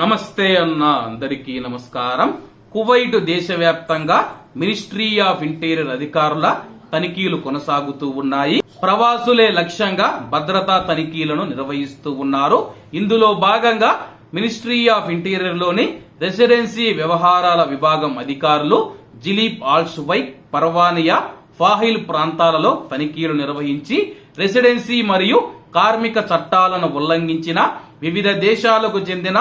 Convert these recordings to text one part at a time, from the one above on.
నమస్తే అన్న అందరికీ నమస్కారం. కువైట్ దేశవ్యాప్తంగా మినిస్ట్రీ ఆఫ్ ఇంటీరియర్ అధికారుల తనిఖీలు కొనసాగుతూ ఉన్నాయి. ప్రవాసులే లక్ష్యంగా భద్రతా తనిఖీలను నిర్వహిస్తూ ఉన్నారు. ఇందులో భాగంగా మినిస్ట్రీ ఆఫ్ ఇంటీరియర్లోని రెసిడెన్సీ వ్యవహారాల విభాగం అధికారులు జిలీప్ ఆల్షువైక్ పర్వానియా ఫాహిల్ ప్రాంతాలలో తనిఖీలు నిర్వహించి రెసిడెన్సీ మరియు కార్మిక చట్టాలను ఉల్లంఘించిన వివిధ దేశాలకు చెందిన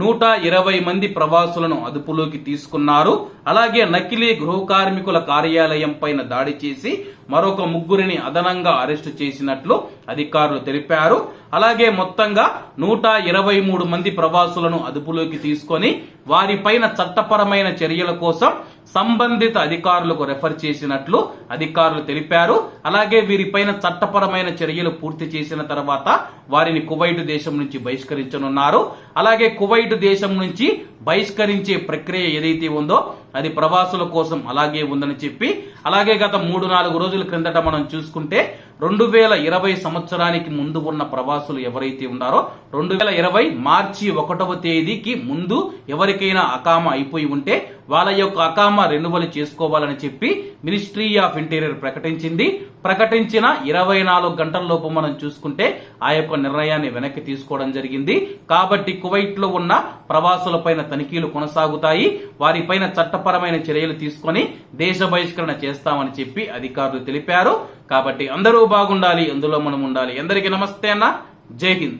నూట ఇరవై మంది ప్రవాసులను అదుపులోకి తీసుకున్నారు. అలాగే నకిలీ గృహ కార్మికుల కార్యాలయం పైన దాడి చేసి మరొక ముగ్గురిని అదనంగా అరెస్టు చేసినట్లు అధికారులు తెలిపారు. అలాగే మొత్తంగా నూట ఇరవై మూడు మంది ప్రవాసులను అదుపులోకి తీసుకొని వారిపైన చట్టపరమైన చర్యల కోసం సంబంధిత అధికారులకు రెఫర్ చేసినట్లు అధికారులు తెలిపారు. అలాగే వీరిపైన చట్టపరమైన చర్యలు పూర్తి చేసిన తర్వాత వారిని కువైట్ దేశం నుంచి బహిష్కరించనున్నారు. అలాగే కువైట్ దేశం నుంచి బహిష్కరించే ప్రక్రియ ఏదైతే ఉందో అది ప్రవాసుల కోసం అలాగే ఉందని చెప్పి అలాగే గత మూడు నాలుగు రోజుల క్రిందట మనం చూసుకుంటే రెండు వేల ఇరవై సంవత్సరానికి ముందు ఉన్న ప్రవాసులు ఎవరైతే ఉన్నారో రెండు వేల ఇరవై మార్చి ఒకటవ తేదీకి ముందు ఎవరికైనా అకామ అయిపోయి ఉంటే వాళ్ళ యొక్క అకామ రెన్యువల్ చేసుకోవాలని చెప్పి మినిస్ట్రీ ఆఫ్ ఇంటీరియర్ ప్రకటించింది. ప్రకటించిన ఇరవై నాలుగు గంటల లోపు మనం చూసుకుంటే ఆ యొక్క నిర్ణయాన్ని వెనక్కి తీసుకోవడం జరిగింది. కాబట్టి కువైట్లో ఉన్న ప్రవాసులపైన తనిఖీలు కొనసాగుతాయి. వారిపైన చట్టపరమైన చర్యలు తీసుకొని దేశ బహిష్కరణ చేస్తామని చెప్పి అధికారులు తెలిపారు. కాబట్టి అందరూ బాగుండాలి. అందులో మనం ఉండాలి. అందరికీ నమస్తే అన్న. జై హింద్.